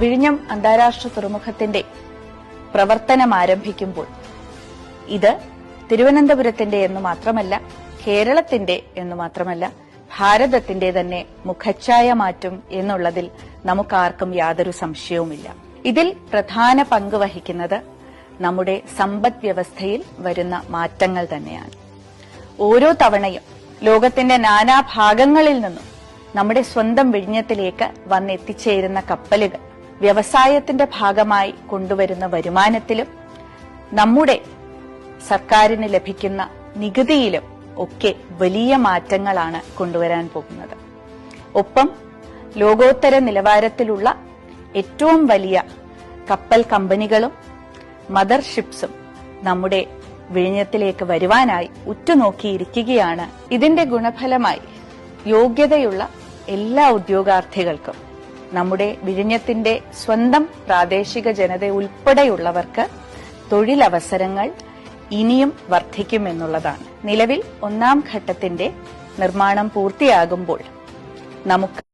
വിഴിഞ്ഞം അന്താരാഷ്ട്ര തുറമുഖത്തിന്റെ പ്രവർത്തനം ആരംഭിക്കുമ്പോൾ ഇത് തിരുവനന്തപുരത്തിന്റെ എന്ന് മാത്രമല്ല കേരളത്തിന്റെ എന്ന് മാത്രമല്ല ഭാരതത്തിന്റെ തന്നെ മുഖച്ഛായ മാറ്റും എന്നുള്ളതിൽ നമുക്കാർക്കും യാതൊരു സംശയവുമില്ല. ഇതിൽ പ്രധാന പങ്ക് വഹിക്കുന്നത് നമ്മുടെ സമ്പദ് വ്യവസ്ഥയിൽ വരുന്ന മാറ്റങ്ങൾ തന്നെയാണ്. ഓരോ തവണയും ലോകത്തിന്റെ നാനാഭാഗങ്ങളിൽ നിന്നും നമ്മുടെ സ്വന്തം വിഴിഞ്ഞത്തിലേക്ക് വന്നെത്തിച്ചേരുന്ന കപ്പലുകൾ വ്യവസായത്തിന്റെ ഭാഗമായി കൊണ്ടുവരുന്ന വരുമാനത്തിലും നമ്മുടെ സർക്കാരിന് ലഭിക്കുന്ന നികുതിയിലും ഒക്കെ വലിയ മാറ്റങ്ങളാണ് കൊണ്ടുവരാൻ പോകുന്നത്. ഒപ്പം ലോകോത്തര നിലവാരത്തിലുള്ള ഏറ്റവും വലിയ കപ്പൽ കമ്പനികളും മദർഷിപ്സും നമ്മുടെ വിഴിഞ്ഞത്തിലേക്ക് വരുവാനായി ഉറ്റുനോക്കിയിരിക്കുകയാണ്. ഇതിന്റെ ഗുണഫലമായി യോഗ്യതയുള്ള എല്ലാ ഉദ്യോഗാർത്ഥികൾക്കും നമ്മുടെ വിഴിഞ്ഞത്തിന്റെ സ്വന്തം പ്രാദേശിക ജനത ഉൾപ്പെടെയുള്ളവർക്ക് തൊഴിലവസരങ്ങൾ ഇനിയും വർദ്ധിക്കുമെന്നുള്ളതാണ് നിലവിൽ ഒന്നാം ഘട്ടത്തിന്റെ നിർമ്മാണം പൂർത്തിയാകുമ്പോൾ നമുക്ക്